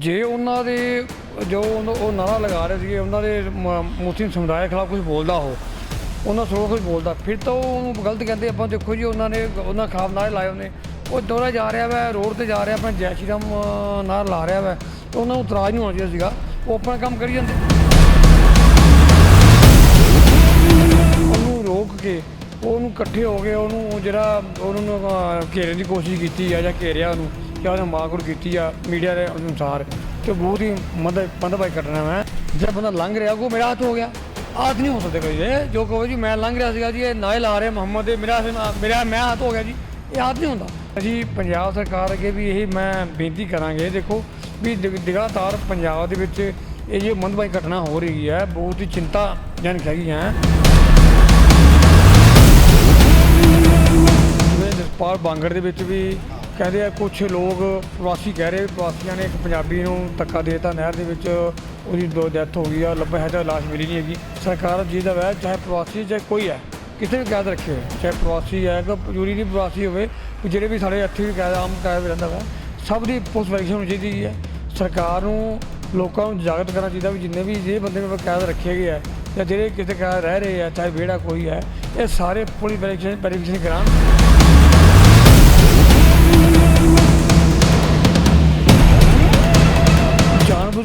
ਜੇ ਉਹਨਾਂ ਦੇ, ਜੋ ਉਹ ਨਾਰਾ ਲਗਾ ਰਹੇ ਸੀਗੇ, ਉਹਨਾਂ ਦੇ ਮ- ਮੁਸਲਿਮ ਸਮੁਦਾਇ ਖਿਲਾਫ ਕੁਝ ਬੋਲਦਾ ਉਹ, ਉਹਨਾਂ ਸੋ ਕੁਝ ਬੋਲਦਾ। ਫਿਰ ਤਾਂ ਉਹ ਉਹਨੂੰ ਗਲਤ ਕਹਿੰਦੇ, ਆਪਾਂ ਦੇਖੋ ਜੀ, ਉਹਨਾਂ ਨੇ, ਉਹਨਾਂ ਖਿਲਾਫ ਨਾਰੇ ਲਾਏ ਉਹਨੇ। ਉਹ ਦੌਰਾ ਜਾ ਰਿਹਾ ਵਾ, ਰੋਡ ਤੇ ਜਾ ਰਿਹਾ, ਆਪਣਾ ਜੈ ਸ਼੍ਰੀ ਰਾਮ ਨਾਰਾ ਲਾ ਰਿਹਾ ਵਾ। ਉਹਨਾਂ ਨੂੰ ਇਤਰਾਜ਼ ਨਹੀਂ ਹੋਣਾ ਚਾਹੀਦਾ ਸੀਗਾ। ਉਹ ਆਪਣਾ ਕੰਮ ਕਰੀ ਜਾਂਦੇ। ਉਹਨੂੰ ਰੋਕ ਕੇ ਉਹਨੂੰ ਇਕੱਠੇ ਹੋ ਗਏ, ਉਹਨੂੰ ਜਿਹੜਾ, ਉਹਨੂੰ ਘੇਰਨ ਦੀ ਕੋਸ਼ਿਸ਼ ਕੀਤੀ ਆ ਜਾਂ ਘੇਰਿਆ ਉਹਨੂੰ। ਜਾਂ ਉਹਨੇ ਮਾਰਕੁੱਟ ਕੀਤੀ ਆ, ਮੀਡੀਆ ਦੇ ਅਨੁਸਾਰ ਤੇ ਬਹੁਤ ਹੀ ਮੰਦ ਮੰਦਭਾਈ ਘਟਨਾ ਮੈਂ ਜਿਹੜਾ ਬੰਦਾ ਲੰਘ ਰਿਹਾ, ਉਹ ਮੇਰਾ ਹੱਥ ਹੋ ਗਿਆ। ਆਦ ਨਹੀਂ ਹੋ ਸਕਦਾ ਕੋਈ ਇਹ ਜੋ ਕਹੋ ਜੀ, ਮੈਂ ਲੰਘ ਰਿਹਾ ਸੀਗਾ ਜੀ, ਇਹ ਨਾਇਲ ਆ ਰਿਹਾ ਮੁਹੰਮਦ ਦੇ, ਮੇਰਾ ਮੇਰਾ ਮੈਂ ਹੱਥ ਹੋ ਗਿਆ ਜੀ। ਇਹ ਆਦ ਨਹੀਂ ਹੁੰਦਾ। ਅਸੀਂ ਪੰਜਾਬ ਸਰਕਾਰ ਅੱਗੇ ਵੀ ਇਹ ਮੈਂ ਬੇਨਤੀ ਕਰਾਂਗੇ ਦੇਖੋ ਵੀ ਦਿਗ- ਪੰਜਾਬ ਦੇ ਵਿੱਚ ਇਹ ਜੇ ਮੰਦਭਾਈ ਘਟਨਾ ਹੋ ਰਹੀ ਹੈ ਬਹੁਤ ਹੀ ਚਿੰਤਾਜਨਕ ਹੈਗੀ ਹੈ। ਜਿਵੇਂ ਜਸਪਾਲ ਬਾਂਗੜ ਦੇ ਵਿੱਚ ਵੀ ਕਹਿੰਦੇ ਆ ਕੁਝ ਲੋਕ ਪ੍ਰਵਾਸੀ ਕਹਿ ਰਹੇ ਪ੍ਰਵਾਸੀਆਂ ਨੇ ਇੱਕ ਪੰਜਾਬੀ ਨੂੰ ਧੱਕਾ ਦੇਤਾ ਨਹਿਰ ਦੇ ਵਿੱਚ, ਉਹਦੀ ਦੋ ਡੈਥ ਹੋ ਗਈ ਆ ਲੱਭਾ ਹੈ ਤਾਂ ਲਾਸ਼ ਮਿਲੀ ਨਹੀਂ ਹੈਗੀ। ਸਰਕਾਰ ਜੀ ਦਾ ਵੈ ਚਾਹੇ ਪ੍ਰਵਾਸੀ ਚਾਹੇ ਕੋਈ ਹੈ, ਕਿਸੇ ਵੀ ਕੈਦ ਰੱਖੇ ਹੋਏ, ਚਾਹੇ ਪ੍ਰਵਾਸੀ ਹੈ ਕਿ ਜ਼ਰੂਰੀ ਨਹੀਂ ਪ੍ਰਵਾਸੀ ਹੋਵੇ ਜਿਹੜੇ ਵੀ ਸਾਡੇ ਇੱਥੇ ਵੀ ਕੈਦ, ਆਮ ਕੈਦ ਰਹਿੰਦਾ ਵਾ, ਸਭ ਦੀ ਪੁਲਿਸ ਵੈਰੀਫਿਕੇਸ਼ਨ ਹੋਣੀ ਚਾਹੀਦੀ ਹੈ। ਸਰਕਾਰ ਨੂੰ ਲੋਕਾਂ ਨੂੰ ਜਾਗਰਤ ਕਰਨਾ ਚਾਹੀਦਾ ਵੀ ਜਿੰਨੇ ਵੀ ਜਿਹੜੇ ਬੰਦੇ ਵੀ ਕੈਦ ਰੱਖੇ ਗਏ ਆ, ਜਾਂ ਜਿਹੜੇ ਕਿਤੇ ਕੈਦ ਰਹਿ ਰਹੇ ਆ, ਚਾਹੇ ਵਿਹੜਾ ਕੋਈ ਹੈ, ਇਹ ਸਾਰੇ ਪੁਲਿਸ ਵੈਰੀਫਿਕੇਸ਼ਨ ਵੈਰੀਫਿਕੇਸ਼ਨ ਕਰਾਉਣ।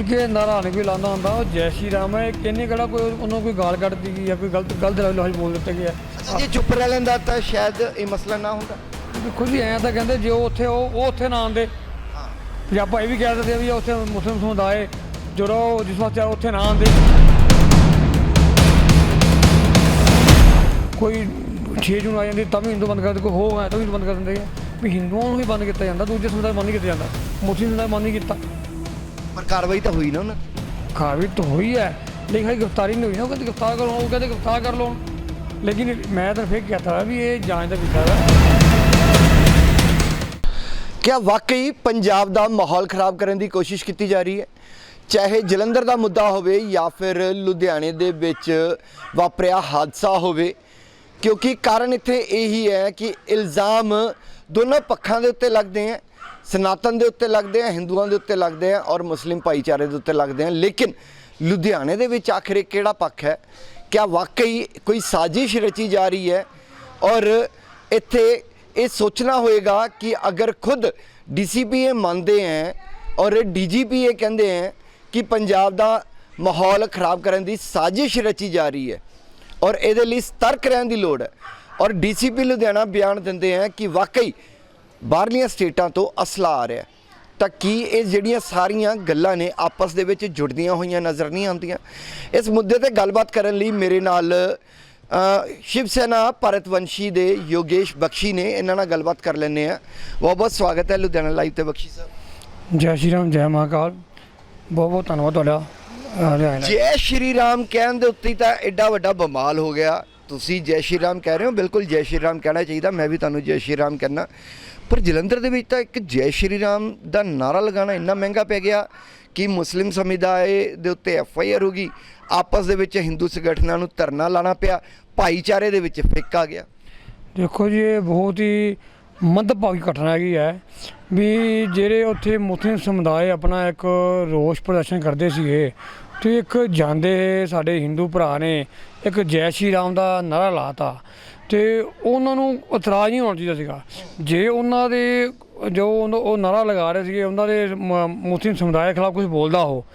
ਕੇ ਨਾਰਾ ਨਹੀਂ ਕੋਈ ਲਾਉਂਦਾ ਹੁੰਦਾ ਉਹ ਜੈ ਸ਼੍ਰੀ ਰਾਮ ਹੈ ਕਿੰਨੇ ਕਿਹੜਾ ਕੋਈ ਉਹਨੂੰ ਕੋਈ ਗਾਲ ਕੱਢ ਦਿੱਤੀ ਜਾਂ ਕੋਈ ਗਲਤ ਗਲਤ ਲਫ਼ਜ਼ ਬੋਲ ਦਿੱਤੇ ਗਿਆ ਅੱਛਾ ਜੇ ਚੁੱਪ ਰਹਿ ਲੈਂਦਾ ਤਾਂ ਸ਼ਾਇਦ ਇਹ ਮਸਲਾ ਨਾ ਹੁੰਦਾ। ਦੇਖੋ ਜੀ ਐਂ ਤਾਂ ਕਹਿੰਦੇ ਜੇ ਉਹ ਉੱਥੇ ਉਹ ਉਹ ਉੱਥੇ ਨਾ ਆਉਂਦੇ। ਵੀ ਆਪਾਂ ਇਹ ਵੀ ਕਹਿ ਦਿੰਦੇ ਵੀ ਉੱਥੇ ਮੁਸਲਿਮ ਸਮੁਦਾਇ ਜਦੋਂ ਜਿਸ ਵਾਸਤੇ ਉੱਥੇ ਨਾ ਆਉਂਦੇ। ਕੋਈ 6 ਜੂਨ ਆ ਜਾਂਦੀ ਤਾਂ ਵੀ ਹਿੰਦੂ ਬੰਦ ਕਰ ਦਿੰਦੇ ਕੋਈ ਹੋ ਹੈ ਤਾਂ ਵੀ ਬੰਦ ਕਰ ਦਿੰਦੇ ਆ। ਵੀ ਹਿੰਦੂਆਂ ਨੂੰ ਹੀ ਬੰਦ ਕੀਤਾ ਜਾਂਦਾ ਦੂਜੇ ਸਮੁਦਾਇ ਬੰਦ ਨਹੀਂ ਕੀਤਾ ਜਾਂਦਾ। ਮੁਸਲਿਮ ਸਮੁਦਾਇ ਬੰਦ ਨਹੀਂ ਕੀਤਾ। ਪਰ ਕਾਰਵਾਈ ਤਾਂ ਹੋਈ ਨਾ ਉਹਨਾਂ ਕਾਰਵਾਈ ਤਾਂ ਹੋਈ ਹੈ। ਲੇਕਿਨ ਹਜੇ ਗ੍ਰਿਫਤਾਰੀ ਨਹੀਂ ਹੋਈ ਨਾ ਉਹ ਕਹਿੰਦੇ ਗ੍ਰਿਫਤਾਰ ਕਰੋ ਉਹ ਕਹਿੰਦੇ ਗ੍ਰਿਫਤਾਰ ਕਰ ਲਓ ਲੇਕਿਨ ਮੈਂ ਤਾਂ ਫਿਰ ਕਹਤਾ ਵੀ ਇਹ ਜਾਂਚ ਦਾ ਵਿਸ਼ਾ ਹੈ ਕਿਆ ਵਾਕਈ ਪੰਜਾਬ ਦਾ ਮਾਹੌਲ ਖਰਾਬ ਕਰਨ ਦੀ ਕੋਸ਼ਿਸ਼ ਕੀਤੀ ਜਾ ਰਹੀ ਹੈ? ਚਾਹੇ ਜਲੰਧਰ ਦਾ ਮੁੱਦਾ ਹੋਵੇ ਜਾਂ ਫਿਰ ਲੁਧਿਆਣੇ ਦੇ ਵਿੱਚ ਵਾਪਰਿਆ ਹਾਦਸਾ ਹੋਵੇ ਕਿਉਂਕਿ ਕਾਰਨ ਇੱਥੇ ਇਹੀ ਹੈ ਕਿ ਇਲਜ਼ਾਮ ਦੋਨੋਂ ਪੱਖਾਂ ਦੇ ਉੱਤੇ ਲੱਗਦੇ ਆ ਸਨਾਤਨ ਦੇ ਉੱਤੇ ਲੱਗਦੇ ਆ, ਹਿੰਦੂਆਂ ਦੇ ਉੱਤੇ ਲੱਗਦੇ ਆ ਔਰ ਮੁਸਲਿਮ ਭਾਈਚਾਰੇ ਦੇ ਉੱਤੇ ਲੱਗਦੇ ਆ। ਲੇਕਿਨ ਲੁਧਿਆਣੇ ਦੇ ਵਿੱਚ ਆਖਰ ਕਿਹੜਾ ਪੱਖ ਹੈ? ਕਿਆ ਵਾਕਈ ਕੋਈ ਸਾਜ਼ਿਸ਼ ਰਚੀ ਜਾ ਰਹੀ ਹੈ? ਔਰ ਇੱਥੇ ਇਹ ਸੋਚਣਾ ਹੋਏਗਾ ਕਿ ਅਗਰ ਖੁਦ ਡੀਸੀਪੀ ਇਹ ਮੰਨਦੇ ਹੈ ਔਰ ਡੀਜੀਪੀ ਇਹ ਕਹਿੰਦੇ ਹੈ ਕਿ ਪੰਜਾਬ ਦਾ ਮਾਹੌਲ ਖਰਾਬ ਕਰਨ ਦੀ ਸਾਜ਼ਿਸ਼ ਰਚੀ ਜਾ ਰਹੀ ਹੈ ਔਰ ਇਹਦੇ ਲਈ ਸਤਰਕ ਰਹਿਣ ਦੀ ਲੋੜ ਹੈ। ਔਰ ਡੀਸੀਪੀ ਲੁਧਿਆਣਾ ਬਿਆਨ ਦਿੰਦੇ ਹੈ ਕਿ ਵਾਕਈ ਬਾਹਰਲੀਆਂ ਸਟੇਟਾਂ ਤੋਂ ਅਸਲਾ ਆ ਰਿਹਾ। ਤਾਂ ਕੀ ਇਹ ਜਿਹੜੀਆਂ ਸਾਰੀਆਂ ਗੱਲਾਂ ਨੇ ਆਪਸ ਦੇ ਵਿੱਚ ਜੁੜਦੀਆਂ ਹੋਈਆਂ ਨਜ਼ਰ ਨਹੀਂ ਆਉਂਦੀਆਂ? ਇਸ ਮੁੱਦੇ ਤੇ ਗੱਲਬਾਤ ਕਰਨ ਲਈ ਮੇਰੇ ਨਾਲ ਸ਼ਿਵ ਸੈਨਾ ਭਾਰਤ ਵੰਸ਼ੀ ਦੇ ਯੋਗੇਸ਼ ਬਖਸ਼ੀ ਨੇ ਇਹਨਾਂ ਨਾਲ ਗੱਲਬਾਤ ਕਰ ਲੈਂਦੇ ਆ ਬਹੁਤ ਬਹੁਤ ਸਵਾਗਤ ਹੈ ਲੁਧਿਆਣਾ ਲਾਈਵ ਤੇ ਬਖਸ਼ੀ ਸਾਹਿਬ। ਜੈ ਸ਼੍ਰੀ ਰਾਮ ਜੈ ਮਹਾਕਾਲ। ਬਹੁਤ ਬਹੁਤ ਧੰਨਵਾਦ ਤੁਹਾਡਾ। ਜੈ ਸ਼੍ਰੀ ਰਾਮ ਕਹਿਣ ਦੇ ਉੱਤੇ ਤਾਂ ਐਡਾ ਵੱਡਾ ਬਮਾਲ ਹੋ ਗਿਆ। ਤੁਸੀਂ ਜੈ ਸ਼੍ਰੀ ਰਾਮ ਕਹਿ ਰਹੇ ਹੋ ਬਿਲਕੁਲ ਜੈ ਸ਼੍ਰੀ ਰਾਮ ਕਹਿਣਾ ਚਾਹੀਦਾ ਮੈਂ ਵੀ ਤੁਹਾਨੂੰ ਜੈ ਸ਼੍ਰੀ ਰਾਮ ਕਹਿਣਾ ਪਰ ਜਲੰਧਰ ਦੇ ਵਿੱਚ ਤਾਂ ਇੱਕ ਜੈ ਸ਼੍ਰੀ ਰਾਮ ਦਾ ਨਾਰਾ ਲਗਾਉਣਾ ਇੰਨਾ ਮਹਿੰਗਾ ਪੈ ਗਿਆ ਕਿ ਮੁਸਲਿਮ ਸਮੁਦਾਇ ਦੇ ਉੱਤੇ ਐਫ ਆਈ ਆਰ ਹੋ ਗਈ। ਆਪਸ ਦੇ ਵਿੱਚ ਹਿੰਦੂ ਸੰਗਠਨਾਂ ਨੂੰ ਧਰਨਾ ਲਾਣਾ ਪਿਆ। ਭਾਈਚਾਰੇ ਦੇ ਵਿੱਚ ਫਿੱਕ ਆ ਗਿਆ। ਦੇਖੋ ਜੀ, ਇਹ ਬਹੁਤ ਹੀ ਮੰਦਭਾਗੀ ਘਟਨਾ ਹੈਗੀ ਹੈ ਵੀ ਜਿਹੜੇ ਉੱਥੇ ਮੁਸਲਿਮ ਸਮੁਦਾਇ ਆਪਣਾ ਇੱਕ ਰੋਸ ਪ੍ਰਦਰਸ਼ਨ ਕਰਦੇ ਸੀਗੇ ਤੇ ਇੱਕ ਜਾਂਦੇ ਸਾਡੇ ਹਿੰਦੂ ਭਰਾ ਨੇ ਇੱਕ ਜੈ ਸ਼੍ਰੀ ਰਾਮ ਦਾ ਨਾਰਾ ਲਾਤਾ ਤੇ ਉਹਨਾਂ ਨੂੰ ਇਤਰਾਜ਼ ਨਹੀਂ ਹੋਣਾ ਚਾਹੀਦਾ ਸੀਗਾ। ਜੇ ਉਹਨਾਂ ਦੇ, ਜੋ ਉਹ ਨਾਰਾ ਲਗਾ ਰਹੇ ਸੀਗੇ, ਉਹਨਾਂ ਦੇ ਮ- ਮੁਸਲਿਮ ਸਮੁਦਾਇ ਖਿਲਾਫ ਕੁਝ ਬੋਲਦਾ ਉਹ,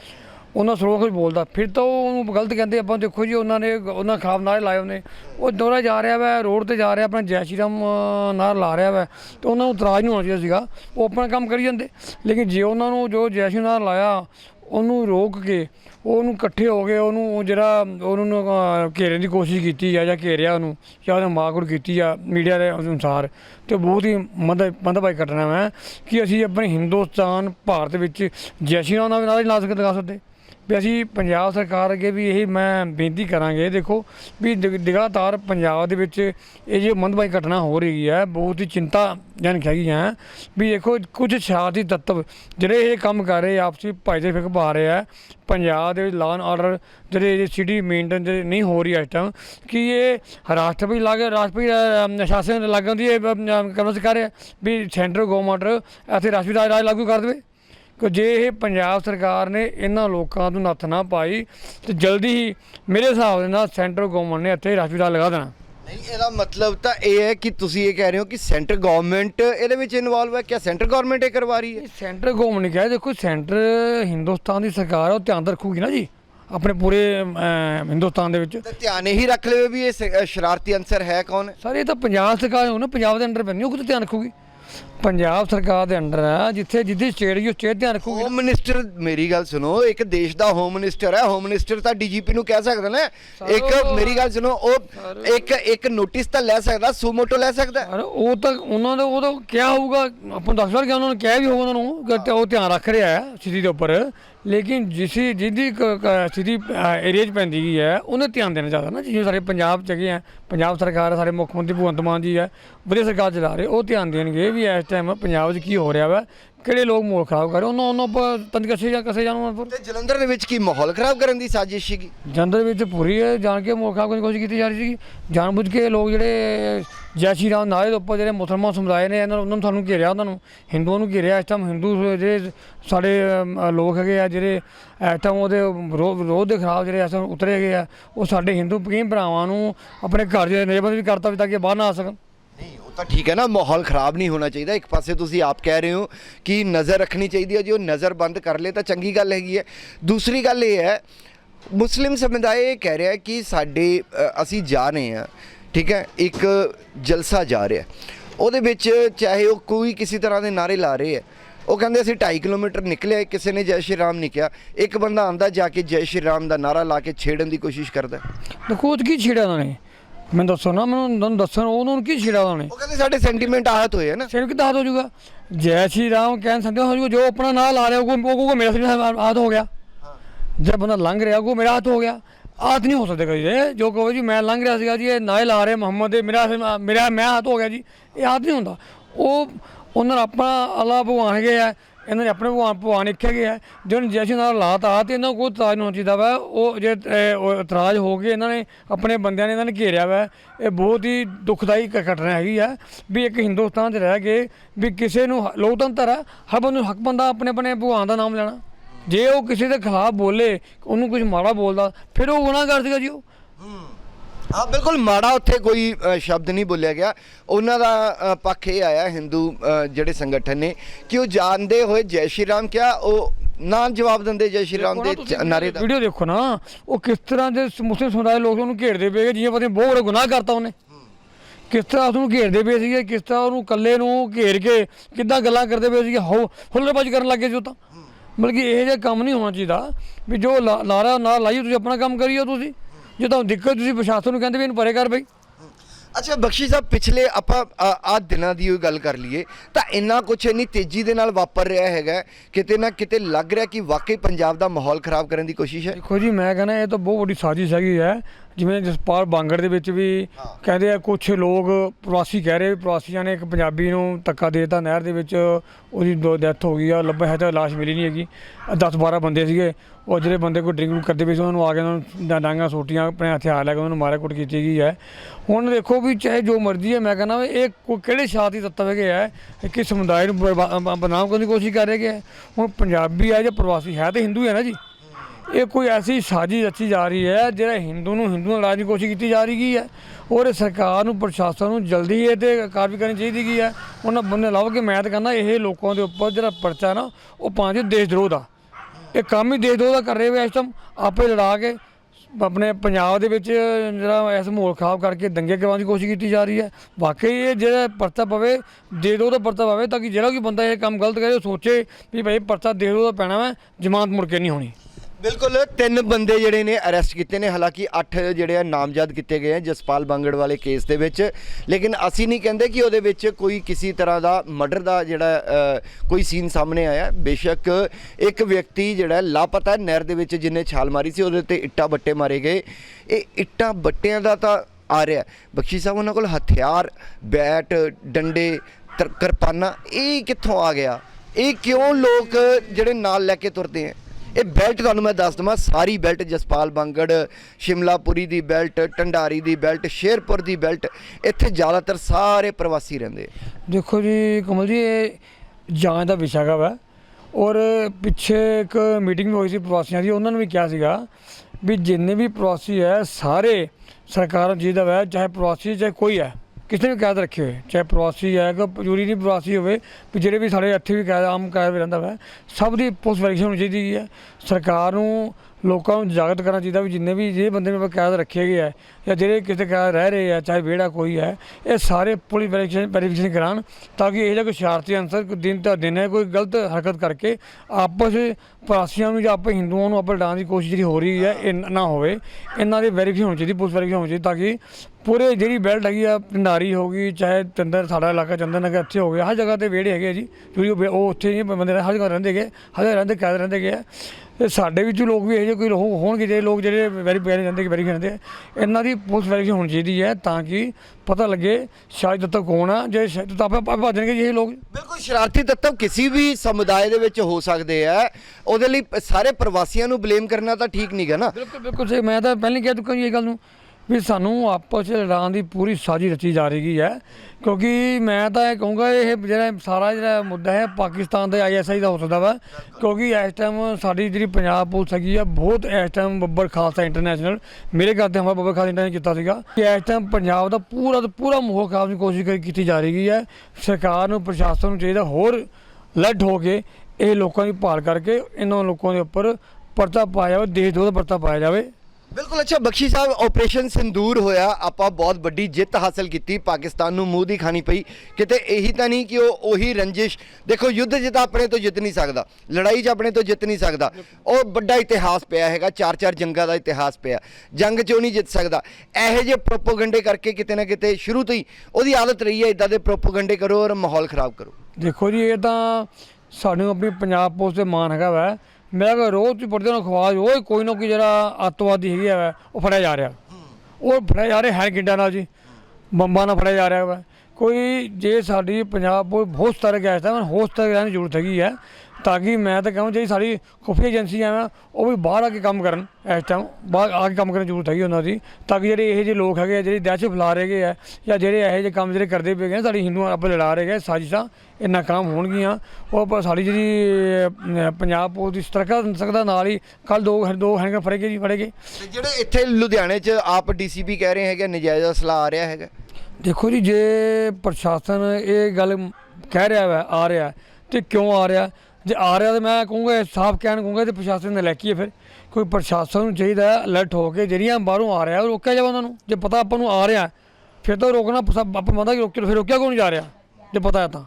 ਉਹਨਾਂ ਸਰੋਂ ਕੁਝ ਬੋਲਦਾ, ਫਿਰ ਤਾਂ ਉਹ ਉਹਨੂੰ ਗਲਤ ਕਹਿੰਦੇ, ਆਪਾਂ ਦੇਖੋ ਜੀ ਉਹਨਾਂ ਨੇ, ਉਹਨਾਂ ਖਿਲਾਫ ਨਾਰੇ ਲਾਏ ਉਹਨੇ। ਉਹ ਦੋਰਾ ਜਾ ਰਿਹਾ ਵਾ, ਰੋਡ ਤੇ ਜਾ ਰਿਹਾ, ਆਪਣਾ ਜੈ ਸ਼੍ਰੀ ਰਾਮ ਨਾਰਾ ਲਾ ਰਿਹਾ ਵਾ, ਤੇ ਉਹਨਾਂ ਨੂੰ ਇਤਰਾਜ਼ ਨਹੀਂ ਹੋਣਾ ਚਾਹੀਦਾ ਸੀਗਾ। ਉਹ ਆਪਣਾ ਕੰਮ ਕਰੀ ਜਾਂਦੇ। ਲੇਕਿਨ ਜੇ ਉਹਨਾਂ ਨੂੰ ਜੋ ਜੈ ਸ਼੍ਰੀ ਨਾਰਾ ਲਾਇਆ ਉਹਨੂੰ ਰੋਕ ਕੇ ਉਹਨੂੰ ਇਕੱਠੇ ਹੋ ਗਏ ਉਹਨੂੰ ਜਿਹੜਾ ਉਹਨੂੰ ਘੇਰਨ ਦੀ ਕੋਸ਼ਿਸ਼ ਕੀਤੀ ਆ ਜਾਂ ਘੇਰਿਆ ਉਹਨੂੰ, ਜਾਂ ਉਹਨੇ ਮਾਰਕੁੱਟ ਕੀਤੀ ਆ ਮੀਡੀਆ ਦੇ ਅਨੁਸਾਰ। ਤੇ ਬਹੁਤ ਹੀ ਮੰਦ ਮੰਦਭਾਈ ਘਟਨਾ ਹੈ ਕਿ ਅਸੀਂ ਆਪਣੇ ਹਿੰਦੁਸਤਾਨ, ਭਾਰਤ ਵਿੱਚ ਜੈਸ਼ੀਆਂ ਸ਼੍ਰੀ ਰਾਮ ਦਾ ਵੀ ਲਾ ਸਕਦੇ ਲਗਾ ਸਕਦੇ। ਵੀ ਅਸੀਂ ਪੰਜਾਬ ਸਰਕਾਰ ਅੱਗੇ ਵੀ ਇਹ ਮੈਂ ਬੇਨਤੀ ਕਰਾਂਗੇ, ਦੇਖੋ ਵੀ ਲਗਾਤਾਰ ਪੰਜਾਬ ਦੇ ਵਿੱਚ ਇਹ ਜੇ ਮੰਦਭਾਈ ਘਟਨਾ ਹੋ ਰਹੀ ਹੈ, ਬਹੁਤ ਹੀ ਚਿੰਤਾਜਨਕ ਹੈਗੀ ਹੈ। ਵੀ ਦੇਖੋ ਕੁਝ ਸਿਆਸੀ ਤੱਤਵ ਜਿਹੜੇ ਇਹ ਕੰਮ ਕਰ ਰਹੇ, ਆਪਸੀ ਭਾਈਚਾਰੇ ਫਿਕ ਪਾ ਰਹੇ ਆ ਪੰਜਾਬ ਦੇ ਵਿੱਚ ਲਾਅ ਐਂਡ ਆਰਡਰ ਜਿਹੜੇ ਸਿਟੀ ਮੇਨਟੇਨ ਜਿਹੜੇ ਨਹੀਂ ਹੋ ਰਹੀ ਇਸ ਟਾਈਮ ਕਿ ਇਹ ਰਾਸ਼ਟਰਪਤੀ ਲੱਗ, ਰਾਸ਼ਟਰਪਤੀ ਸ਼ਾਸਨ ਲੱਗ ਦੀ ਹੈ ਕਨਵਰਸ ਕਰ ਰਿਹਾ ਵੀ ਸੈਂਟਰ ਗਵਰਨਮੈਂਟ ਇੱਥੇ ਰਾਸ਼ਟਰੀ ਰਾਜ ਰਾਜ ਲਾਗੂ ਕਰ ਦੇਵੇ? ਕਿ ਜੇ ਇਹ ਪੰਜਾਬ ਸਰਕਾਰ ਨੇ ਇਹਨਾਂ ਲੋਕਾਂ ਨੂੰ ਨੱਥ ਨਾ ਪਾਈ ਤੇ ਜਲਦੀ ਹੀ ਮੇਰੇ ਹਿਸਾਬ ਦੇ ਨਾਲ ਸੈਂਟਰ ਗਵਰਨਮੈਂਟ ਨੇ ਇੱਥੇ ਹਸਪਤਾਲ ਲਗਾ ਦੇਣਾ। ਨਹੀਂ ਇਹਦਾ ਮਤਲਬ ਤਾਂ ਇਹ ਹੈ ਕਿ ਤੁਸੀਂ ਇਹ ਕਹਿ ਰਹੇ ਹੋ ਕਿ ਸੈਂਟਰ ਗਵਰਨਮੈਂਟ ਇਹਦੇ ਵਿੱਚ ਇਨਵੋਲਵ ਹੈ? ਕਿਆ ਸੈਂਟਰ ਗਵਰਨਮੈਂਟ ਇਹ ਕਰਵਾ ਰਹੀ ਹੈ? ਸੈਂਟਰ ਗਵਰਨਮੈਂਟ ਨੇ ਕਿਹਾ ਦੇਖੋ ਸੈਂਟਰ ਹਿੰਦੁਸਤਾਨ ਦੀ ਸਰਕਾਰ ਉਹ ਧਿਆਨ ਰੱਖੂਗੀ ਨਾ ਜੀ ਆਪਣੇ ਪੂਰੇ ਹਿੰਦੁਸਤਾਨ ਦੇ ਵਿੱਚ। ਤਾਂ ਧਿਆਨ ਇਹੀ ਰੱਖ ਲਿਓ ਵੀ ਇਹ ਸ਼ਰਾਰਤੀ ਅੰਸਰ ਹੈ ਕੌਣ? ਸਰ ਇਹ ਤਾਂ ਪੰਜਾਬ ਸਰਕਾਰ ਨਾ ਪੰਜਾਬ ਦੇ ਅੰਡਰ ਪੈਂਦੀ ਉਹ ਕਿਤੇ ਧਿਆਨ ਰੱਖੂਗੀ। ਪੰਜਾਬ ਸਰਕਾਰ ਦੇ ਅੰਡਰ ਆ ਜਿੱਥੇ ਜਿੱਦੀ ਸਟੇਟ ਉਹ ਸਟੇਟ ਧਿਆਨ ਰੱਖੂਗੀ ਹੋਮ ਮਿਨਿਸਟਰ ਮੇਰੀ ਗੱਲ ਸੁਣੋ ਇੱਕ ਦੇਸ਼ ਦਾ ਹੋਮ ਮਿਨਿਸਟਰ ਹੈ ਹੋਮ ਮਿਨਿਸਟਰ ਤਾਂ ਡੀਜੀਪੀ ਨੂੰ ਕਹਿ ਸਕਦਾ ਨਾ। ਇੱਕ ਮੇਰੀ ਗੱਲ ਸੁਣੋ ਉਹ ਇੱਕ ਇੱਕ ਨੋਟਿਸ ਤਾਂ ਲੈ ਸਕਦਾ ਸੂਮੋਟੋ ਲੈ ਸਕਦਾ। ਅਰੇ ਉਹ ਤਾਂ ਉਹਨਾਂ ਦਾ ਉਹ ਤਾਂ ਕਿਹਾ ਹੋਊਗਾ ਆਪਾਂ ਦੱਸ ਵਾਰ ਕਿ ਉਹਨਾਂ ਨੇ ਕਿਹਾ ਵੀ ਹੋਊਗਾ ਉਹਨਾਂ ਨੂੰ ਕਿ ਉਹ ਧਿਆਨ ਰੱਖ ਰਿਹਾ ਹੈ ਸਥਿਤੀ ਦੇ ਉੱਪਰ। ਲੇਕਿਨ ਜਿਸ ਕ- ਸਥਿਤੀ ਏਰੀਆ 'ਚ ਪੈਂਦੀ ਗਈ ਹੈ ਉਹਨੇ ਧਿਆਨ ਦੇਣਾ ਚਾਹੀਦਾ ਨਾ ਜਿਵੇਂ ਸਾਡੇ ਪੰਜਾਬ 'ਚ ਹੈਗੇ ਆ ਪੰਜਾਬ ਸਰਕਾਰ ਸਾਡੇ ਮੁੱਖ ਮੰਤਰੀ ਭਗਵੰਤ ਮਾਨ ਜੀ ਹੈ ਵਧੀਆ ਸਰਕਾਰ ਚਲਾ ਰਹੇ ਉਹ ਧਿਆਨ ਦੇਣਗੇ ਵੀ ਇਸ ਟਾਈਮ ਪੰਜਾਬ 'ਚ ਕੀ ਹੋ ਰਿਹਾ ਵਾ? ਕਿਹੜੇ ਲੋਕ ਮੋਲ ਖਰਾਬ ਕਰ ਰਹੇ? ਉਹਨਾਂ ਉਹਨਾਂ ਉੱਪਰ ਤੰਦ ਕਸੇ ਜਾਂ ਕਸੇ ਜਾਣ ਉੱਪਰ ਤੇ ਜਲੰਧਰ ਦੇ ਵਿੱਚ ਕੀ ਮਾਹੌਲ ਖਰਾਬ ਕਰਨ ਦੀ ਸਾਜ਼ਿਸ਼ ਸੀਗੀ? ਜੰਦਰ ਵਿੱਚ ਪੂਰੀ ਹੈ ਜਾਣ ਕੇ ਮੋਲ ਖਰਾਬ ਕਰਨ ਦੀ ਕੋਸ਼ਿਸ਼ ਕੀਤੀ ਜਾ ਰਹੀ ਸੀ ਜਾਣਬੁੱਝ ਕੇ ਲੋਕ ਜਿਹੜੇ ਜੈ ਸ਼੍ਰੀ ਰਾਮ ਨਾਰੇ ਦੇ ਉੱਪਰ ਜਿਹੜੇ ਮੁਸਲਮਾਨ ਸਮੁਦਾਇ ਨੇ ਇਹਨਾਂ ਨੂੰ ਉਹਨਾਂ ਨੂੰ ਸਾਨੂੰ ਘੇਰਿਆ ਉਹਨਾਂ ਨੂੰ। ਹਿੰਦੂਆਂ ਨੂੰ ਘੇਰਿਆ ਇਸ ਟਾਈਮ ਹਿੰਦੂ ਜਿਹੜੇ ਸਾਡੇ ਲੋਕ ਹੈਗੇ ਆ ਜਿਹੜੇ ਇਸ ਟਾਈਮ ਉਹਦੇ ਵਿਰੋਧ ਦੇ ਖਿਲਾਫ ਜਿਹੜੇ ਇਸ ਟਾਈਮ ਉਤਰੇ ਹੈਗੇ ਆ ਉਹ ਸਾਡੇ ਹਿੰਦੂ ਭਗੀਨ ਭਰਾਵਾਂ ਨੂੰ ਆਪਣੇ ਘਰ ਦੇ ਨਿਰਬੰਧ ਵੀ ਕਰਤਾ ਵੀ ਤਾਂ ਕਿ ਬਾਹਰ ਨਾ ਆ ਸਕਣ। ਤਾਂ ਠੀਕ ਹੈ ਨਾ ਮਾਹੌਲ ਖਰਾਬ ਨਹੀਂ ਹੋਣਾ ਚਾਹੀਦਾ। ਇੱਕ ਪਾਸੇ ਤੁਸੀਂ ਆਪ ਕਹਿ ਰਹੇ ਹੋ ਕਿ ਨਜ਼ਰ ਰੱਖਣੀ ਚਾਹੀਦੀ ਹੈ ਜੇ ਉਹ ਨਜ਼ਰ ਬੰਦ ਕਰ ਲੇ ਤਾਂ ਚੰਗੀ ਗੱਲ ਹੈਗੀ ਹੈ। ਦੂਸਰੀ ਗੱਲ ਇਹ ਹੈ ਮੁਸਲਿਮ ਸਮੁਦਾਇ ਇਹ ਕਹਿ ਰਿਹਾ ਕਿ ਸਾਡੇ ਅ, ਅਸੀਂ ਜਾ ਰਹੇ ਹਾਂ ਠੀਕ ਹੈ ਇੱਕ ਜਲਸਾ ਜਾ ਰਿਹਾ ਉਹਦੇ ਵਿੱਚ ਚਾਹੇ ਉਹ ਕੋਈ ਕਿਸੇ ਤਰ੍ਹਾਂ ਦੇ ਨਾਰੇ ਲਾ ਰਹੇ ਹੈ ਉਹ ਕਹਿੰਦੇ ਅਸੀਂ 2.5 ਕਿਲੋਮੀਟਰ ਨਿਕਲੇ ਕਿਸੇ ਨੇ ਜੈ ਸ਼੍ਰੀ ਰਾਮ ਨਹੀਂ ਕਿਹਾ। ਇੱਕ ਬੰਦਾ ਆਂਦਾ ਜਾ ਕੇ ਜੈ ਸ਼੍ਰੀ ਰਾਮ ਦਾ ਨਾਰਾ ਲਾ ਕੇ ਛੇੜਨ ਦੀ ਕੋਸ਼ਿਸ਼ ਕਰਦਾ ਦੇਖੋ ਉਹ 'ਚ ਕੀ ਛੇੜਿਆ ਉਹਨਾਂ ਨੇ? ਮੈਨੂੰ ਦੱਸੋ ਨਾ ਮੈਨੂੰ ਤੁਹਾਨੂੰ ਦੱਸਣ ਉਹਨਾਂ ਨੂੰ ਕੀ ਛੇੜਿਆ ਉਹਨਾਂ ਨੇ? ਉਹ ਕਹਿੰਦੇ ਸਾਡੇ ਸੈਂਟੀਮੈਂਟ ਆਹਤ ਹੋਏ ਹੈ ਨਾ। ਸਿਰ ਕਿਦਾਂ ਹੋ ਜਾਊਗਾ? ਜੈ ਸ਼੍ਰੀ ਰਾਮ ਕਹਿ ਸਕਦੇ ਹੋ ਜਾਊਗਾ, ਜੋ ਆਪਣਾ ਨਾਂ ਲਾ ਰਿਹਾ ਉਹ ਉਹ ਮੇਰਾ ਸਿਰ ਹੱਥ ਹੋ ਗਿਆ। ਜਦ ਬੰਦਾ ਲੰਘ ਰਿਹਾ ਉਹ ਮੇਰਾ ਹੱਥ ਹੋ ਗਿਆ। ਆਤ ਨਹੀਂ ਹੋ ਸਕਦਾ ਕਦੀ ਇਹ ਜੋ ਕਹੋ ਜੀ ਮੈਂ ਲੰਘ ਰਿਹਾ ਸੀਗਾ ਜੀ ਇਹ ਨਾਏ ਲਾ ਰਹੇ ਮੁਹੰਮਦ ਦੇ ਮੇਰਾ ਮੇਰਾ ਮੈਂ ਹੱਥ ਹੋ ਗਿਆ ਜੀ। ਇਹ ਆਤ ਨਹੀਂ ਹੁੰਦਾ। ਉਹ ਉਹਨਾਂ ਆਪਣਾ ਅੱਲਾ ਭਗਵਾਨ ਹੈਗੇ ਆ ਇਹਨਾਂ ਨੇ ਆਪਣੇ ਭਗਵਾਨ ਭਗਵਾਨ ਇੱਕੇ ਗਿਆ ਆ ਜਿਹਨੂੰ ਜੈਸੇ ਨਾਲ ਆ ਤੇ ਇਹਨਾਂ ਕੋਲ ਤਾਜ ਨੂੰ ਚਾਹੀਦਾ ਵਾ, ਉਹ ਜੇ ਇਤਰਾਜ਼ ਹੋ ਕੇ ਇਹਨਾਂ ਨੇ ਆਪਣੇ ਬੰਦਿਆਂ ਨੇ ਇਹਨਾਂ ਨੇ ਘੇਰਿਆ ਵਾ। ਇਹ ਬਹੁਤ ਹੀ ਦੁਖਦਾਈ ਘਟਨਾ ਹੈਗੀ ਆ ਵੀ ਇੱਕ ਹਿੰਦੁਸਤਾਨ 'ਚ ਰਹਿ ਕੇ ਵੀ ਕਿਸੇ ਨੂੰ ਲੋਕਤੰਤਰ ਆ, ਹਰ ਬੰਦੇ ਨੂੰ ਹੱਕ ਬੰਦਾ ਆਪਣੇ ਆਪਣੇ ਭਗਵਾਨ ਦਾ ਨਾਮ ਲੈਣਾ। ਜੇ ਉਹ ਕਿਸੇ ਦੇ ਖਿਲਾਫ ਬੋਲੇ, ਉਹਨੂੰ ਕੁਝ ਮਾੜਾ ਬੋਲਦਾ, ਫਿਰ ਉਹ ਗੁਨਾਹਗਰ ਸੀਗਾ ਜੀ ਉਹ। ਹਾਂ ਬਿਲਕੁਲ ਮਾੜਾ ਉੱਥੇ ਕੋਈ ਅ, ਸ਼ਬਦ ਨਹੀਂ ਬੋਲਿਆ ਗਿਆ। ਉਹਨਾਂ ਦਾ ਅ, ਪੱਖ ਇਹ ਆਇਆ ਹਿੰਦੂ ਅ, ਜਿਹੜੇ ਸੰਗਠਨ ਨੇ ਕਿ ਉਹ ਜਾਣਦੇ ਹੋਏ ਜੈ ਸ਼੍ਰੀ ਰਾਮ ਕਿਹਾ ਉਹ ਨਾ ਜਵਾਬ ਦਿੰਦੇ ਜੈ ਸ਼੍ਰੀ ਰਾਮ ਦੇ ਚ- ਨਾਰੇ ਦਾ। ਵੀਡੀਓ ਦੇਖੋ ਨਾ ਉਹ ਕਿਸ ਤਰ੍ਹਾਂ ਦੇ ਸ- ਮੁਸਲਿਮ ਸਮੁਦਾਇ ਲੋਕ ਉਹਨੂੰ ਘੇਰਦੇ ਪਏ ਜਿਵੇਂ ਪਤਾ ਨੀ ਬਹੁਤ ਬੜਾ ਗੁਨਾਹ ਕਰਤਾ ਉਹਨੇ। ਕਿਸ ਤਰ੍ਹਾਂ ਉਹਨੂੰ ਘੇਰਦੇ ਪਏ ਸੀਗੇ ਕਿਸ ਤਰ੍ਹਾਂ ਉਹਨੂੰ ਇਕੱਲੇ ਨੂੰ ਘੇਰ ਕੇ ਕਿੱਦਾਂ ਗੱਲਾਂ ਕਰਦੇ ਪਏ ਸੀਗੇ ਹੋ ਹੁੱਲੜਬਾਜ਼ੀ ਕਰਨ ਲੱਗੇ ਸੀ ਉਹ ਤਾਂ। ਬਲਕਿ ਇਹ ਜਿਹਾ ਕੰਮ ਨਹੀਂ ਹੋਣਾ ਚਾਹੀਦਾ ਵੀ ਜੋ ਲਾ- ਲਾਰਾ ਨਾਲ ਲਾਈਓ ਤੁਸੀਂ ਆਪਣਾ ਕੰਮ ਕਰੀਓ ਤੁਸੀਂ। ਜੇ ਤੁਹਾਨੂੰ ਦਿੱਕਤ ਤੁਸੀਂ ਪ੍ਰਸ਼ਾਸਨ ਨੂੰ ਕਹਿੰਦੇ ਵੀ ਇਹਨੂੰ ਪਰੇ ਕਰ ਬਈ। ਅੱਛਾ ਬਖਸ਼ੀ ਸਾਹਿਬ ਪਿਛਲੇ ਆਪਾਂ ਆ ਦਿਨਾਂ ਦੀ ਉਹ ਗੱਲ ਕਰ ਲਈਏ ਤਾਂ ਇੰਨਾ ਕੁਝ ਇੰਨੀ ਤੇਜ਼ੀ ਦੇ ਨਾਲ ਵਾਪਰ ਰਿਹਾ ਹੈਗਾ ਕਿਤੇ ਨਾ ਕਿਤੇ ਲੱਗ ਰਿਹਾ ਕਿ ਵਾਕਈ ਪੰਜਾਬ ਦਾ ਮਾਹੌਲ ਖਰਾਬ ਕਰਨ ਦੀ ਕੋਸ਼ਿਸ਼ ਹੈ? ਦੇਖੋ ਜੀ ਮੈਂ ਕਹਿੰਦਾ ਇਹ ਤਾਂ ਬਹੁਤ ਵੱਡੀ ਸਾਜ਼ਿਸ਼ ਹੈਗੀ ਹੈ। ਜਿਵੇਂ ਜਸਪਾਲ ਬਾਂਗੜ ਦੇ ਵਿੱਚ ਵੀ ਕਹਿੰਦੇ ਆ ਕੁਝ ਲੋਕ ਪ੍ਰਵਾਸੀ ਕਹਿ ਰਹੇ ਪ੍ਰਵਾਸੀਆਂ ਨੇ ਇੱਕ ਪੰਜਾਬੀ ਨੂੰ ਧੱਕਾ ਦੇ ਦਿੱਤਾ ਨਹਿਰ ਦੇ ਵਿੱਚ ਉਹਦੀ ਦੋ ਡੈਥ ਹੋ ਗਈ ਆ ਲੱਭਾ ਹੈ ਤਾਂ ਲਾਸ਼ ਮਿਲੀ ਨਹੀਂ ਹੈਗੀ। 10 12 ਬੰਦੇ ਸੀਗੇ ਉਹ ਜਿਹੜੇ ਬੰਦੇ ਕੋਈ ਡਰਿੰਕ ਕਰਦੇ ਪਏ ਸੀ ਉਹਨਾਂ ਨੂੰ ਆ ਕੇ ਉਹਨਾਂ ਨੂੰ ਡਾਂਗਾਂ ਸੋਟੀਆਂ ਆਪਣੇ ਹਥਿਆਰ ਲੈ ਕੇ ਉਹਨਾਂ ਨੂੰ ਮਾਰਿਆ ਕੁੱਟ ਕੀਤੀ ਗਈ ਹੈ। ਹੁਣ ਦੇਖੋ ਵੀ ਚਾਹੇ ਜੋ ਮਰਜ਼ੀ ਹੈ ਮੈਂ ਕਹਿੰਦਾ ਵੀ ਇਹ ਕੋਈ ਕਿਹੜੇ ਸ਼ਾਤੀ ਤੱਤਵ ਹੈਗੇ ਆ ਕਿ ਸਮੁਦਾਇ ਨੂੰ ਬਰਬਾ- ਬ- ਬਦਨਾਮ ਕਰਨ ਦੀ ਕੋਸ਼ਿਸ਼ ਕਰ ਰਹੇ ਹੈ ਹੁਣ ਪੰਜਾਬੀ ਹੈ ਜਾਂ ਪ੍ਰਵਾਸੀ ਹੈ ਤਾਂ ਹਿੰਦੂ ਹੈ ਨਾ ਜੀ। ਇਹ ਕੋਈ ਐਸੀ ਸਾਜ਼ਿਸ਼ ਰਚੀ ਜਾ ਰਹੀ ਹੈ ਜਿਹੜਾ ਹਿੰਦੂ ਨੂੰ ਹਿੰਦੂ ਨਾਲ ਲੜਾਉਣ ਦੀ ਕੋਸ਼ਿਸ਼ ਕੀਤੀ ਜਾ ਰਹੀ ਹੈ ਔਰ ਸਰਕਾਰ ਨੂੰ, ਪ੍ਰਸ਼ਾਸਨ ਨੂੰ ਜਲਦੀ ਇਹ ਤੇ ਕਾਰਵਾਈ ਕਰਨੀ ਚਾਹੀਦੀ ਕੀ ਹੈ। ਉਹਨਾਂ ਬੰਦੇ ਲਾਓ ਕਿ ਮੈਂ ਤਾਂ ਕਹਿੰਦਾ ਇਹ ਲੋਕਾਂ ਦੇ ਉੱਪਰ ਜਿਹੜਾ ਪਰਚਾ ਨਾ, ਉਹ ਪੰਜ ਦੇਸ਼ ਦਰੋਹ ਦਾ ਇਹ ਕੰਮ ਹੀ ਦੇਸ਼ ਦਰੋਹ ਦਾ ਕਰ ਰਹੇ ਵੇ ਇਸ ਟਾਈਮ ਆਪੇ ਲੜਾ ਕੇ ਆਪਣੇ ਪੰਜਾਬ ਦੇ ਵਿੱਚ ਜਿਹੜਾ ਇਸ ਮਾਹੌਲ ਖਰਾਬ ਕਰਕੇ ਦੰਗੇ ਕਰਵਾਉਣ ਦੀ ਕੋਸ਼ਿਸ਼ ਕੀਤੀ ਜਾ ਰਹੀ ਹੈ। ਵਾਕਈ ਇਹ ਜਿਹੜਾ ਪਰਚਾ ਪਵੇ ਦੇ ਦੋ ਦਾ ਪਰਚਾ ਪਵੇ ਤਾਂ ਕਿ ਜਿਹੜਾ ਕੋਈ ਬੰਦਾ ਇਹ ਕੰਮ ਗਲਤ ਕਰੇ, ਉਹ ਸੋਚੇ ਵੀ ਭਾਈ ਪਰਚਾ ਦੇ ਦੋ ਦਾ ਪੈਣਾ ਵਾ, ਜ਼ਮਾਨਤ ਮੁੜ ਕੇ ਨਹੀਂ ਹੋਣੀ। ਬਿਲਕੁਲ। ਤਿੰਨ ਬੰਦੇ ਜਿਹੜੇ ਨੇ ਅਰੈਸਟ ਕੀਤੇ ਨੇ, ਹਾਲਾਂਕਿ 8 ਜਿਹੜੇ ਆ ਨਾਮਜ਼ਦ ਕੀਤੇ ਗਏ ਆ ਜਸਪਾਲ ਬੰਗੜ ਵਾਲੇ ਕੇਸ ਦੇ ਵਿੱਚ। ਲੇਕਿਨ ਅਸੀਂ ਨਹੀਂ ਕਹਿੰਦੇ ਕਿ ਉਹਦੇ ਵਿੱਚ ਕੋਈ ਕਿਸੇ ਤਰ੍ਹਾਂ ਦਾ ਮਰਡਰ ਦਾ ਜਿਹੜਾ ਕੋਈ ਸੀਨ ਸਾਹਮਣੇ ਆਇਆ। ਬੇਸ਼ੱਕ ਇੱਕ ਵਿਅਕਤੀ ਜਿਹੜਾ ਲਾਪਤਾ ਹੈ ਨਹਿਰ ਦੇ ਵਿੱਚ ਜਿਹਨੇ ਛਾਲ ਮਾਰੀ ਸੀ, ਉਹਦੇ ਤੇ ਇੱਟਾਂ ਬੱਟੇ ਮਾਰੇ ਗਏ। ਇਹ ਇੱਟਾਂ ਬੱਟਿਆਂ ਦਾ ਤਾਂ ਆ ਰਿਹਾ ਬਖਸ਼ੀ ਸਾਹਿਬ, ਉਹਨਾਂ ਕੋਲ ਹਥਿਆਰ, ਬੈਟ, ਡੰਡੇ, ਤਰ- ਕਿਰਪਾਨਾਂ, ਇਹ ਕਿੱਥੋਂ ਆ ਗਿਆ? ਇਹ ਕਿਉਂ ਲੋਕ ਜਿਹੜੇ ਨਾਲ ਲੈ ਕੇ ਤੁਰਦੇ ਆ? ਇਹ ਬੈਲਟ ਤੁਹਾਨੂੰ ਮੈਂ ਦੱਸ ਦਵਾਂ, ਸਾਰੀ ਬੈਲਟ ਜਸਪਾਲ ਬੰਗੜ, ਸ਼ਿਮਲਾਪੁਰੀ ਦੀ ਬੈਲਟ ਟੰਡਾਰੀ ਦੀ ਬੈਲਟ, ਸ਼ੇਰਪੁਰ ਦੀ ਬੈਲਟ, ਇੱਥੇ ਜ਼ਿਆਦਾਤਰ ਸਾਰੇ ਪ੍ਰਵਾਸੀ ਰਹਿੰਦੇ ਦੇਖੋ ਜੀ ਕਮਲ ਜੀ, ਇਹ ਜਾਂਚ ਦਾ ਵਿਸ਼ਾ ਹੈਗਾ ਵਾ। ਔਰ ਪਿੱਛੇ ਇੱਕ ਮੀਟਿੰਗ ਹੋਈ ਸੀ ਪ੍ਰਵਾਸੀਆਂ ਦੀ, ਉਹਨਾਂ ਨੂੰ ਵੀ ਕਿਹਾ ਸੀਗਾ ਵੀ ਜਿੰਨੇ ਵੀ ਪ੍ਰਵਾਸੀ ਹੈ, ਸਾਰੇ ਸਰਕਾਰ ਜਿਹਦਾ ਹੈ ਚਾਹੇ ਪ੍ਰਵਾਸੀ ਚਾਹੇ ਕੋਈ ਹੈ। ਕਿਸੇ ਵੀ ਕੈਦ ਰੱਖੇ ਹੋਏ, ਚਾਹੇ ਪ੍ਰਵਾਸੀ ਹੈ ਕਿ ਜ਼ਰੂਰੀ ਨਹੀਂ ਪ੍ਰਵਾਸੀ ਹੋਵੇ, ਵੀ ਜਿਹੜੇ ਵੀ ਸਾਡੇ ਇੱਥੇ ਵੀ ਕੈਦ, ਆਮ ਕੈਦ ਵੀ ਰਹਿੰਦਾ ਵਾ, ਸਭ ਦੀ ਪੋਸਟ ਵੈਰੀਫਿਕੇਸ਼ਨ ਹੋਣੀ ਚਾਹੀਦੀ ਹੈ। ਸਰਕਾਰ ਨੂੰ ਲੋਕਾਂ ਨੂੰ ਜਾਗਰਤ ਕਰਨਾ ਚਾਹੀਦਾ ਵੀ ਜਿੰਨੇ ਵੀ ਜਿਹੜੇ ਬੰਦੇ ਨੇ ਕੈਦ ਰੱਖੇ ਗਏ ਹੈ ਜਾਂ ਜਿਹੜੇ ਕਿਤੇ ਕੈਦ ਰਹਿ ਰਹੇ ਆ, ਚਾਹੇ ਵਿਹੜਾ ਕੋਈ ਹੈ, ਇਹ ਸਾਰੇ ਪੁਲਿਸ ਵੈਰੀਫਿਕੇਸ਼ਨ ਵੈਰੀਫਿਕੇਸ਼ਨ ਕਰਾਉਣ ਤਾਂ ਕਿ ਇਹ ਜਿਹੜਾ ਕੋਈ ਸ਼ਰਾਰਤੀ ਅਨਸਰ ਕੋਈ ਦਿਨ ਤਾਂ ਦਿਨ ਹੈ, ਕੋਈ ਗਲਤ ਹਰਕਤ ਕਰਕੇ ਆਪਸ ਵਿੱਚ ਪ੍ਰਵਾਸੀਆਂ ਨੂੰ ਜਾਂ ਆਪਾਂ ਹਿੰਦੂਆਂ ਨੂੰ ਆਪਾਂ ਲੜਾਉਣ ਦੀ ਕੋਸ਼ਿਸ਼ ਜਿਹੜੀ ਹੋ ਰਹੀ ਹੈ, ਇਹ ਨਾ ਹੋਵੇ। ਇਹਨਾਂ ਦੀ ਵੈਰੀਫਿਕੇਸ਼ਨ ਹੋਣੀ ਚਾਹੀਦੀ, ਪੁਲਿਸ ਵੈਰੀਫਿਕੇਸ਼ਨ ਹੋਣੀ ਚਾਹੀਦੀ ਤਾਂ ਕਿ ਪੂਰੇ ਜਿਹੜੀ ਬੈਲਟ ਹੈਗੀ ਆ, ਭੰਡਾਰੀ ਹੋ ਗਈ, ਚਾਹੇ ਚੰਦਰ ਸਾਡਾ ਇਲਾਕਾ ਚੰਦਰ ਨਗਰ ਇੱਥੇ ਹੋ ਗਿਆ, ਹਰ ਜਗ੍ਹਾ ਤੇ ਵਿਹੜੇ ਹੈਗੇ ਆ ਜੀ। ਕਿਉਂਕਿ ਉਹ ਉੱਥੇ ਨਹੀਂ ਬੰਦੇ ਹਰ ਜਗ੍ਹਾ ਰਹਿੰਦੇ ਗਏ ਹਰ ਜਗ੍ਹਾ ਰਹਿੰਦੇ, ਕੈਦ ਰਹਿੰਦੇ ਗਏ ਆ। ਤੇ ਸਾਡੇ ਵਿੱਚ ਲੋਕ ਵੀ ਇਹੋ ਜਿਹੇ ਕੋਈ ਹੋ- ਹੋਣਗੇ ਜਿਹੜੇ ਲੋਕ ਜਿਹੜੇ ਵੈਰੀ ਪਿਆਰੇ ਰਹਿੰਦੇ ਕਿ ਵੈਰੀ ਰਹਿੰਦੇ ਆ। ਇਹਨਾਂ ਦੀ ਪੁਲਿਸ ਵੈਰੀਫਿਕੇਸ਼ਨ ਹੋਣੀ ਚਾਹੀਦੀ ਹੈ ਤਾਂ ਕਿ ਪਤਾ ਲੱਗੇ ਸ਼ਾਇਦ ਤੱਕ ਕੌਣ ਆ ਜੇ ਸ਼ਾਇਦ ਤਾਂ ਆਪਾਂ ਆਪਾਂ ਭੱਜਣਗੇ ਇਹ ਲੋਕ। ਬਿਲਕੁਲ ਸ਼ਰਾਰਤੀ ਤੱਤਵ ਕਿਸੇ ਵੀ ਸਮੁਦਾਇ ਦੇ ਵਿੱਚ ਹੋ ਸਕਦੇ ਆ। ਉਹਦੇ ਲਈ ਸਾਰੇ ਪ੍ਰਵਾਸੀਆਂ ਨੂੰ ਬਲੇਮ ਕਰਨਾ ਤਾਂ ਠੀਕ ਨਹੀਂਗਾ ਨਾ। ਬਿਲਕੁਲ ਬਿਲਕੁਲ ਸਹੀ। ਮੈਂ ਤਾਂ ਪਹਿਲਾਂ ਹੀ ਕਹਿ ਚੁੱਕਾ ਜੀ ਇਹ ਗੱਲ ਨੂੰ। ਵੀ ਸਾਨੂੰ ਆਪਸ ਚ ਲੜਾਉਣ ਦੀ ਪੂਰੀ ਸਾਜ਼ਿਸ਼ ਰਚੀ ਜਾ ਰਹੀ ਹੈ। ਕਿਉਂਕਿ ਮੈਂ ਤਾਂ ਇਹ ਕਹੂੰਗਾ, ਇਹ ਜਿਹੜਾ ਸਾਰਾ ਜਿਹੜਾ ਮੁੱਦਾ ਹੈ, ਪਾਕਿਸਤਾਨ ਦੇ ਆਈਐਸਆਈ ਦਾ ਹੋ ਸਕਦਾ ਵਾ। ਕਿਉਂਕਿ ਇਸ ਟਾਈਮ ਸਾਡੀ ਜਿਹੜੀ ਪੰਜਾਬ ਪੁਲਿਸ ਹੈਗੀ ਆ, ਬਹੁਤ ਇਸ ਟਾਈਮ ਬੱਬਰ ਖਾਲਸਾ ਇੰਟਰਨੈਸ਼ਨਲ ਮੇਰੇ ਘਰ ਤੇ ਹਮਲਾ ਬੱਬਰ ਖਾਲਸਾ ਇੰਟਰਨੈਸ਼ਨਲ ਕੀਤਾ ਸੀਗਾ। ਕਿ ਇਸ ਟਾਈਮ ਪੰਜਾਬ ਦਾ ਪੂਰਾ ਦਾ ਪੂਰਾ ਮਾਹੌਲ ਖਰਾਬ ਦੀ ਕੋਸ਼ਿਸ਼ ਕਰ- ਕੀਤੀ ਜਾ ਰਹੀ ਹੈ। ਸਰਕਾਰ ਨੂੰ, ਪ੍ਰਸ਼ਾਸਨ ਨੂੰ ਚਾਹੀਦਾ ਹੋਰ ਲੱਡ ਹੋ ਕੇ ਇਹ ਲੋਕਾਂ ਦੀ ਭਾਲ ਕਰਕੇ ਇਹਨਾਂ ਲੋਕਾਂ ਦੇ ਉੱਪਰ ਪਰਚਾ ਪਾਇਆ ਜਾਵੇ, ਦੇਸ਼ ਦੋ ਦਾ ਪਰਚਾ ਪਾਇਆ ਜਾਵੇ। ਬਿਲਕੁਲ, ਅੱਛਾ, ਬਖਸ਼ੀ ਸਾਹਿਬ ਆਪਰੇਸ਼ਨ ਸਿੰਦੂਰ ਹੋਇਆ। ਆਪਾਂ ਬਹੁਤ ਵੱਡੀ ਜਿੱਤ ਹਾਸਲ ਕੀਤੀ। ਪਾਕਿਸਤਾਨ ਨੂੰ ਮੂੰਹ ਦੀ ਖਾਣੀ ਪਈ। ਕਿਤੇ ਇਹੀ ਤਾਂ ਨਹੀਂ ਕਿ ਉਹ ਉਹੀ ਰੰਜਿਸ਼। ਦੇਖੋ, ਯੁੱਧ ਜਿੱਤ ਆਪਣੇ ਤੋਂ ਜਿੱਤ ਨਹੀਂ ਸਕਦਾ। ਲੜਾਈ 'ਚ ਆਪਣੇ ਤੋਂ ਜਿੱਤ ਨਹੀਂ ਸਕਦਾ। ਉਹ ਵੱਡਾ ਇਤਿਹਾਸ ਪਿਆ ਹੈਗਾ। ਚਾਰ ਚਾਰ ਜੰਗਾਂ ਦਾ ਇਤਿਹਾਸ ਪਿਆ। ਜੰਗ 'ਚ ਉਹ ਨਹੀਂ ਜਿੱਤ ਸਕਦਾ। ਇਹੋ ਜਿਹੇ ਪ੍ਰੋਪੋਗੰਡੇ ਕਰਕੇ ਕਿਤੇ ਨਾ ਕਿਤੇ ਸ਼ੁਰੂ ਤੋਂ ਹੀ ਉਹਦੀ ਆਦਤ ਰਹੀ ਹੈ। ਇਦਾਂ ਦੇ ਪ੍ਰੋਪੋਗੰਡੇ ਕਰੋ ਔਰ ਮਾਹੌਲ ਖਰਾਬ ਕਰੋ। ਦੇਖੋ ਜੀ, ਇਹ ਤਾਂ ਸਾਨੂੰ ਆਪਣੀ ਪੰਜਾਬ ਪੁਲਿਸ ਤੇ ਮਾਣ ਹੈਗਾ ਵਾ। ਮੈਂ ਕਿਹਾ ਰੋਜ਼ ਹੀ ਪੜਦੇ ਨੂੰ ਖਵਾਜ ਰੋਜ਼ ਕੋਈ ਨਾ ਕੋਈ ਜਿਹੜਾ ਅੱਤਵਾਦੀ ਹੈਗਾ ਆ ਉਹ ਫੜਿਆ ਜਾ ਰਿਹਾ। ਉਹ ਫੜਿਆ ਜਾ ਰਿਹਾ ਹੈ ਗਿੰਡਾਂ ਨਾਲ ਜੀ? ਬੰਬਾਂ ਨਾਲ ਫੜਿਆ ਜਾ ਰਿਹਾ ਵਾ। ਕੋਈ ਜੇ ਸਾਡੀ ਪੰਜਾਬ ਪੁਲਿਸ ਬਹੁਤ ਸਤਰਕ ਹੈ ਇਸ ਟਾਈਮ ਹੋਰ ਰਹਿਣ ਦੀ ਜ਼ਰੂਰਤ ਹੈਗੀ ਹੈ, ਤਾਂ ਕਿ ਮੈਂ ਤਾਂ ਕਹਾਂ ਜਿਹੜੀ ਸਾਡੀ ਖੁਫੀਆ ਏਜੰਸੀਆਂ ਆ ਉਹ ਵੀ ਬਾਹਰ ਆ ਕੇ ਕੰਮ ਕਰਨ ਇਸ ਟਾਈਮ ਬਾਹਰ ਆ ਕੇ ਕੰਮ ਕਰਨ ਦੀ ਜ਼ਰੂਰਤ ਹੈਗੀ ਉਹਨਾਂ ਦੀ, ਤਾਂ ਕਿ ਜਿਹੜੇ ਇਹੋ ਜਿਹੇ ਲੋਕ ਹੈਗੇ ਆ, ਜਿਹੜੇ ਦਹਿਸ਼ਤ ਫੈਲਾ ਰਹੇ ਆ, ਜਾਂ ਜਿਹੜੇ ਇਹੋ ਜਿਹੇ ਕੰਮ ਜਿਹੜੇ ਕਰਦੇ ਪਏ ਗਏ ਸਾਡੀ ਹਿੰਦੂਆਂ ਆਪਾਂ ਲੜਾ ਰਹੇ ਗਏ ਸਾਜ਼ਿਸ਼ਾਂ ਇਹ ਨਾਕਾਮ ਹੋਣਗੀਆਂ, ਉਹ ਆਪਾਂ ਸਾਡੀ ਜਿਹੜੀ ਪੰਜਾਬ ਪੁਲਿਸ ਦੀ ਸਤਰਕਤਾ ਸਕਦਾ ਨਾਲ ਹੀ ਕੱਲ ਦੋ ਦੋ ਹੈਂਗਰ ਫੜੇਗੇ ਜੀ, ਫੜੇਗੇ। ਤੇ ਜਿਹੜੇ ਇੱਥੇ ਲੁਧਿਆਣੇ 'ਚ ਆਪ ਡੀਸੀਪੀ ਕਹਿ ਰਹੇ ਹੈਗੇ ਨਜਾਇਜ਼ ਅਸਲਾ ਆ ਰਿਹਾ ਹੈਗਾ। ਦੇਖੋ ਜੀ, ਜੇ ਪ੍ਰਸ਼ਾਸਨ ਇਹ ਗੱਲ ਕਹਿ ਰਿਹਾ ਵਾ, ਆ ਰਿਹਾ, ਤੇ ਕਿਉਂ ਆ ਰਿਹਾ? ਜੇ ਆ ਰਿਹਾ ਤਾਂ ਮੈਂ ਕਹੂੰਗਾ ਸਾਫ਼ ਕਹਿਣ ਕਹੂੰਗਾ ਤੇ ਪ੍ਰਸ਼ਾਸਨ ਨੇ ਲੈ ਹੈ ਫਿਰ। ਕੋਈ ਪ੍ਰਸ਼ਾਸਨ ਨੂੰ ਚਾਹੀਦਾ ਅਲਰਟ ਹੋ ਕੇ ਜਿਹੜੀਆਂ ਬਾਹਰੋਂ ਆ ਰਿਹਾ, ਉਹ ਰੋਕਿਆ ਜਾਵੇ ਉਹਨਾਂ ਨੂੰ। ਜੇ ਪਤਾ ਆਪਾਂ ਨੂੰ ਆ ਰਿਹਾ, ਫਿਰ ਤਾਂ ਰੋਕਣਾ ਆਪਾਂ ਮੰਨਦਾ ਕਿ ਰੋਕਿਆ ਫਿਰ ਰੋਕਿਆ ਕਿਉਂ ਨਹੀਂ ਜਾ ਰਿਹਾ? ਜੇ ਪਤਾ ਹੈ ਤਾਂ।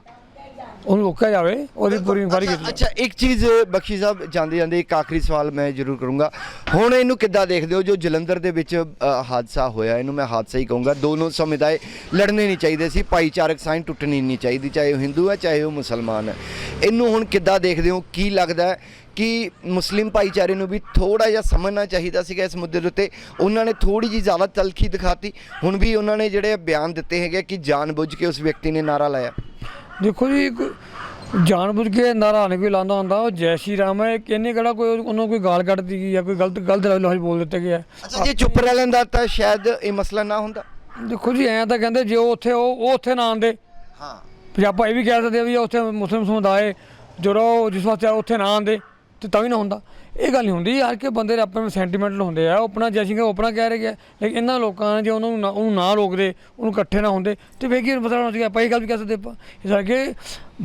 ਉਹਨੂੰ ਰੋਕਿਆ ਜਾਵੇ ਉਹਦੀ ਪੂਰੀ ਇਨਕੁਆਇਰੀ ਅੱਛਾ- ਕੀਤੀ ਅੱਛਾ ਇੱਕ ਚੀਜ਼ ਬਖਸ਼ੀ ਸਾਹਿਬ ਜਾਂਦੇ ਜਾਂਦੇ ਇੱਕ ਆਖਰੀ ਸਵਾਲ ਮੈਂ ਜ਼ਰੂਰ ਕਰੂੰਗਾ। ਹੁਣ ਇਹਨੂੰ ਕਿੱਦਾਂ ਦੇਖਦੇ ਹੋ? ਜੋ ਜਲੰਧਰ ਦੇ ਵਿੱਚ ਅ, ਹਾਦਸਾ ਹੋਇਆ ਇਹਨੂੰ ਮੈਂ ਹਾਦਸਾ ਹੀ ਕਹੂੰਗਾ। ਦੋਨੋਂ ਸਮੁਦਾਇ ਲੜਨੇ ਨਹੀਂ ਚਾਹੀਦੇ ਸੀ ਭਾਈਚਾਰਕ ਸਾਂਝ ਟੁੱਟਣੀ ਨਹੀਂ ਚਾਹੀਦੀ ਚਾਹੇ ਉਹ ਹਿੰਦੂ ਹੈ ਚਾਹੇ ਉਹ ਮੁਸਲਮਾਨ ਹੈ। ਇਹਨੂੰ ਹੁਣ ਕਿੱਦਾਂ ਦੇਖਦੇ ਹੋ? ਕੀ ਲੱਗਦਾ ਹੈ ਕਿ ਮੁਸਲਿਮ ਭਾਈਚਾਰੇ ਨੂੰ ਵੀ ਥੋੜਾ ਜਿਹਾ ਸਮਝਣਾ ਚਾਹੀਦਾ ਸੀਗਾ ਇਸ ਮੁੱਦੇ ਦੇ ਉੱਤੇ? ਉਹਨਾਂ ਨੇ ਥੋੜੀ ਜਿਹੀ ਜ਼ਿਆਦਾ ਤਲਖੀ ਦਿਖਾਤੀ। ਹੁਣ ਵੀ ਉਹਨਾਂ ਨੇ ਜਿਹੜੇ ਬਿਆਨ ਦਿੱਤੇ ਹੈਗੇ ਕਿ ਜਾਣਬੁੱਝ ਕੇ ਉਸ ਵਿਅਕਤੀ ਨੇ ਨਾਰਾ ਲਾਇਆ। ਦੇਖੋ ਜੀ ਜਾਣਬੁੱਝ ਕੇ ਨਾਰਾ ਨਹੀਂ ਕੋਈ ਲਾਉਂਦਾ ਹੁੰਦਾ ਉਹ ਜੈ ਸ਼੍ਰੀ ਰਾਮ ਹੈ ਕਿੰਨੇ ਕਿਹੜਾ ਕੋਈ ਉਹਨੂੰ ਕੋਈ ਗਾਲ ਕੱਢ ਦਿੱਤੀ ਜਾਂ ਕੋਈ ਗਲਤ ਗਲਤ ਲਫ਼ਜ਼ ਬੋਲ ਦਿੱਤੇ ਗਿਆ ਅੱਛਾ ਜੇ ਚੁੱਪ ਰਹਿ ਲੈਂਦਾ ਤਾਂ ਸ਼ਾਇਦ ਇਹ ਮਸਲਾ ਨਾ ਹੁੰਦਾ। ਦੇਖੋ ਜੀ ਐਂ ਤਾਂ ਕਹਿੰਦੇ ਜੇ ਉਹ ਉੱਥੇ ਉਹ ਉਹ ਉੱਥੇ ਨਾ ਆਉਂਦੇ। ਹਾਂ। ਆਪਾਂ ਇਹ ਵੀ ਕਹਿ ਸਕਦੇ ਆ ਵੀ ਉੱਥੇ ਮੁਸਲਿਮ ਸਮੁਦਾਇ ਜਦੋਂ ਜਿਸ ਵਾਸਤੇ ਉੱਥੇ ਨਾ ਆਉਂਦੇ ਤੇ ਤਾਂ ਵੀ ਨਾ ਹੁੰਦਾ। ਇਹ ਗੱਲ ਨਹੀਂ ਹੁੰਦੀ ਯਾਰ ਕਿ ਬੰਦੇ ਦੇ ਆਪਣੇ ਸੈਂਟੀਮੈਂਟਲ ਹੁੰਦੇ ਆ, ਉਹ ਆਪਣਾ ਜੈਸਿੰਗ ਉਹ ਆਪਣਾ ਕਹਿ ਰਹੇ ਆ। ਲੇਕਿਨ ਇਹਨਾਂ ਲੋਕਾਂ ਨੇ ਜੇ ਉਹਨੂੰ ਨਾ- ਉਹਨੂੰ ਨਾ ਰੋਕਦੇ, ਉਹਨੂੰ ਇਕੱਠੇ ਨਾ ਹੁੰਦੇ, ਤੇ ਵੇਖੀ ਕੀ ਪਤਾ ਹੋਣਾ ਸੀਗਾ ਆਪਾਂ ਇਹ ਗੱਲ ਵੀ ਕਹਿ ਸਕਦੇ ਆਪਾਂ। ਇਸ ਕਰਕੇ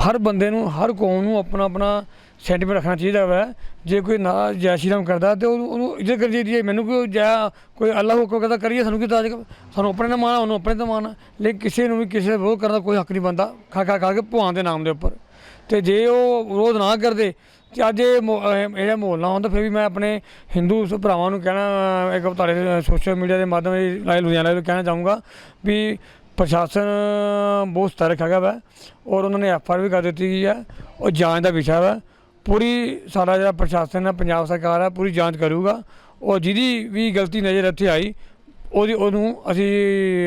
ਹਰ ਬੰਦੇ ਨੂੰ, ਹਰ ਕੌਮ ਨੂੰ ਆਪਣਾ ਆਪਣਾ ਸੈਂਟੀਮੈਂਟ ਰੱਖਣਾ ਚਾਹੀਦਾ ਵਾ। ਜੇ ਕੋਈ ਨਾ ਜੈ ਸ਼੍ਰੀ ਰਾਮ ਕਰਦਾ ਤੇ ਉਹਨੂੰ ਉਹਨੂੰ ਇੱਜ਼ਤ ਕਰਨੀ ਚਾਹੀਦੀ ਹੈ। ਮੈਨੂੰ ਕੋਈ ਜੈ, ਕੋਈ ਅੱਲਾਹ ਹੁਕਮ ਕਰਦਾ, ਕਰੀਏ ਸਾਨੂੰ ਕੀ ਤਾਜ ਸਾਨੂੰ ਆਪਣੇ ਨਾਲ ਮਾਣਾ, ਉਹਨੂੰ ਆਪਣੇ ਤੇ ਮਾਣਾ। ਲੇਕਿਨ ਕਿਸੇ ਨੂੰ ਵੀ ਕਿਸੇ ਦਾ ਵਿਰੋਧ ਕਰਨ ਦਾ ਕੋਈ ਹੱਕ ਨਹੀਂ ਬੰਦਾ ਖਾ ਖਾ ਖਾ ਕੇ ਭਗਵਾਨ ਦੇ ਨਾਮ ਦੇ ਉੱਪਰ। ਤੇ ਜੇ ਉਹ ਵਿਰੋਧ ਨਾ ਕਰਦੇ ਤੇ ਅੱਜ ਇਹ ਮੋ- ਇਹ ਇਹ ਜਿਹਾ ਮਾਹੌਲ ਨਾ ਹੁੰਦਾ ਫਿਰ ਵੀ ਮੈਂ ਆਪਣੇ ਹਿੰਦੂ ਸ- ਭਰਾਵਾਂ ਨੂੰ ਕਹਿਣਾ ਇੱਕ ਤੁਹਾਡੇ ਸੋਸ਼ਲ ਮੀਡੀਆ ਦੇ ਮਾਧਿਅਮ ਰਾਹੀਂ ਲੁਧਿਆਣਾ ਨੂੰ ਕਹਿਣਾ ਚਾਹੂੰਗਾ ਵੀ ਪ੍ਰਸ਼ਾਸਨ ਬਹੁਤ ਸਤਰਕ ਹੈਗਾ ਵਾ ਔਰ ਉਹਨਾਂ ਨੇ ਐਫ ਆਰ ਵੀ ਕਰ ਦਿੱਤੀ ਗਈ ਹੈ ਉਹ ਜਾਂਚ ਦਾ ਵਿਸ਼ਾ ਵਾ। ਪੂਰੀ ਸਾਡਾ ਜਿਹੜਾ ਪ੍ਰਸ਼ਾਸਨ ਹੈ ਪੰਜਾਬ ਸਰਕਾਰ ਹੈ ਪੂਰੀ ਜਾਂਚ ਕਰੂਗਾ ਔਰ ਜਿਹਦੀ ਵੀ ਗਲਤੀ ਨਜ਼ਰ ਇੱਥੇ ਆਈ ਉਹਦੀ ਉਹਨੂੰ ਅਸੀਂ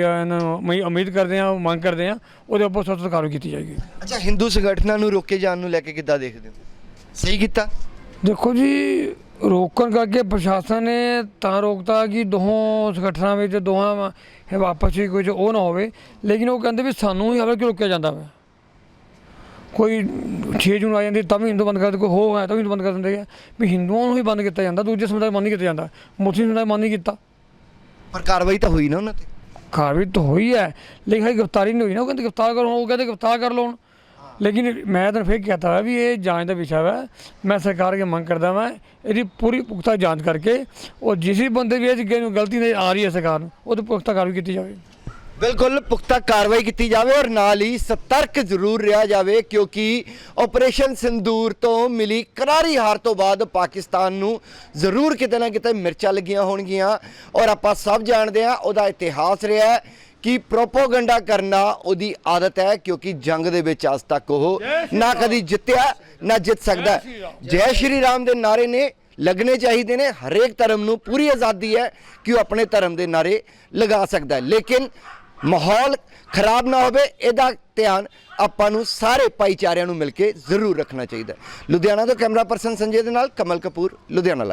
ਅਹ, ਇਹਨਾਂ ਨੂੰ ਉਮੀ- ਉਮੀਦ ਕਰਦੇ ਹਾਂ ਮੰਗ ਕਰਦੇ ਹਾਂ ਉਹਦੇ ਉੱਪਰ ਸਖਤ ਕਾਰਵਾਈ ਕੀਤੀ ਜਾਏਗੀ। ਅੱਛਾ ਹਿੰਦੂ ਸੰਗਠਨਾਂ ਨੂੰ ਰੋਕੇ ਜਾਣ ਨੂੰ ਲੈ ਕੇ ਕਿੱਦਾਂ ਦੇਖਦੇ ਹੋ? ਸਹੀ ਕੀਤਾ। ਦੇਖੋ ਜੀ ਰੋਕਣ ਕਰਕੇ ਪ੍ਰਸ਼ਾਸਨ ਨੇ ਤਾਂ ਰੋਕਤਾ ਕਿ ਦੋਹਾਂ ਸੰਗਠਨਾਂ ਵਿੱਚ ਦੋਹਾਂ ਇਹ ਆਪਸ ਵਿੱਚ ਕੁਝ ਉਹ ਨਾ ਹੋਵੇ। ਲੇਕਿਨ ਉਹ ਕਹਿੰਦੇ ਵੀ ਸਾਨੂੰ ਹੀ ਹਵੇ ਕਿ ਰੋਕਿਆ ਜਾਂਦਾ ਵਾ। ਕੋਈ 6 ਜੂਨ ਆ ਜਾਂਦੀ ਤਾਂ ਵੀ ਹਿੰਦੂ ਬੰਦ ਕਰ ਦਿੰਦੇ ਕੋਈ ਹੋ ਹੈ ਤਾਂ ਵੀ ਹਿੰਦੂ ਬੰਦ ਕਰ ਦਿੰਦੇ ਆ। ਵੀ ਹਿੰਦੂਆਂ ਨੂੰ ਹੀ ਬੰਦ ਕੀਤਾ ਜਾਂਦਾ ਦੂਜੇ ਸਮੁਦਾਇ ਬੰਦ ਨਹੀਂ ਕੀਤਾ ਜਾਂਦਾ। ਮੁਸਲਿਮ ਸਮੁਦਾਇ ਬੰਦ ਨਹੀਂ ਕੀਤਾ। ਪਰ ਕਾਰਵਾਈ ਤਾਂ ਹੋਈ ਨਾ ਉਹਨਾਂ ਤੇ। ਕਾਰਵਾਈ ਤਾਂ ਹੋਈ ਹੈ ਲੇਕਿਨ ਗ੍ਰਿਫਤਾਰੀ ਨਹੀਂ ਹੋਈ ਨਾ। ਉਹ ਕਹਿੰਦੇ ਗ੍ਰਿਫਤਾਰ ਕਰੋ ਉਹ ਕਹਿੰਦੇ ਗ੍ਰਿਫਤਾਰ ਕਰ ਲਓ ਹੁਣ। ਲੇਕਿਨ ਮੈਂ ਤਾਂ ਫਿਰ ਕਹਤਾ ਹੈ ਵੀ ਇਹ ਜਾਂਚ ਦਾ ਵਿਸ਼ਾ ਹੈ ਮੈਂ ਸਰਕਾਰ ਅੱਗੇ ਮੰਗ ਕਰਦਾ ਵਾਂ, ਇਹਦੀ ਪੂਰੀ ਪੁਖਤਾ ਜਾਂਚ ਕਰਕੇ ਔਰ ਜਿਸ ਵੀ ਬੰਦੇ ਵੀ ਇਹ ਗਲਤੀ ਨਹੀਂ ਆ ਰਹੀ ਹੈ ਸਰਕਾਰ ਨੂੰ, ਉਹ ਉਹਦੇ ਪੁਖਤਾ ਕਾਰਵਾਈ ਕੀਤੀ ਜਾਵੇ। ਬਿਲਕੁਲ, ਪੁਖਤਾ ਕਾਰਵਾਈ ਕੀਤੀ ਜਾਵੇ ਔਰ ਨਾਲ ਹੀ ਸਤਰਕ ਜ਼ਰੂਰ ਰਿਹਾ ਜਾਵੇ ਕਿਉਂਕਿ ਆਪਰੇਸ਼ਨ ਸਿੰਦੂਰ ਤੋਂ ਮਿਲੀ ਕਰਾਰੀ ਹਾਰ ਤੋਂ ਬਾਅਦ ਪਾਕਿਸਤਾਨ ਨੂੰ ਜ਼ਰੂਰ ਕਿਤੇ ਨਾ ਕਿਤੇ ਮਿਰਚਾਂ ਲੱਗੀਆਂ ਹੋਣਗੀਆਂ। ਔਰ ਆਪਾਂ ਸਭ ਜਾਣਦੇ ਹਾਂ, ਉਹਦਾ ਇਤਿਹਾਸ ਰਿਹਾ ਕਿ ਪ੍ਰੋਪੋਗੰਡਾ ਕਰਨਾ ਉਹਦੀ ਆਦਤ ਹੈ ਕਿਉਂਕਿ ਜੰਗ ਦੇ ਵਿੱਚ ਅੱਜ ਤੱਕ ਉਹ ਨਾ ਕਦੀ ਜਿੱਤਿਆ ਨਾ ਜਿੱਤ ਸਕਦਾ। ਜੈ ਸ਼੍ਰੀ ਰਾਮ ਦੇ ਨਾਰੇ ਨੇ ਲੱਗਣੇ ਚਾਹੀਦੇ ਨੇ ਹਰੇਕ ਧਰਮ ਨੂੰ ਪੂਰੀ ਆਜ਼ਾਦੀ ਹੈ ਕਿ ਉਹ ਆਪਣੇ ਧਰਮ ਦੇ ਨਾਰੇ ਲਗਾ ਸਕਦਾ ਹੈ ਲੇਕਿਨ ਮਾਹੌਲ ਖਰਾਬ ਨਾ ਹੋਵੇ ਇਹਦਾ ਧਿਆਨ ਆਪਾਂ ਨੂੰ ਸਾਰੇ ਭਾਈਚਾਰਿਆਂ ਨੂੰ ਮਿਲ ਕੇ ਜ਼ਰੂਰ ਰੱਖਣਾ ਚਾਹੀਦਾ। ਲੁਧਿਆਣਾ ਤੋਂ ਕੈਮਰਾ ਪਰਸਨ ਸੰਜੇ ਦੇ ਨਾਲ ਕਮਲ ਕਪੂਰ ਲੁਧਿਆਣਾ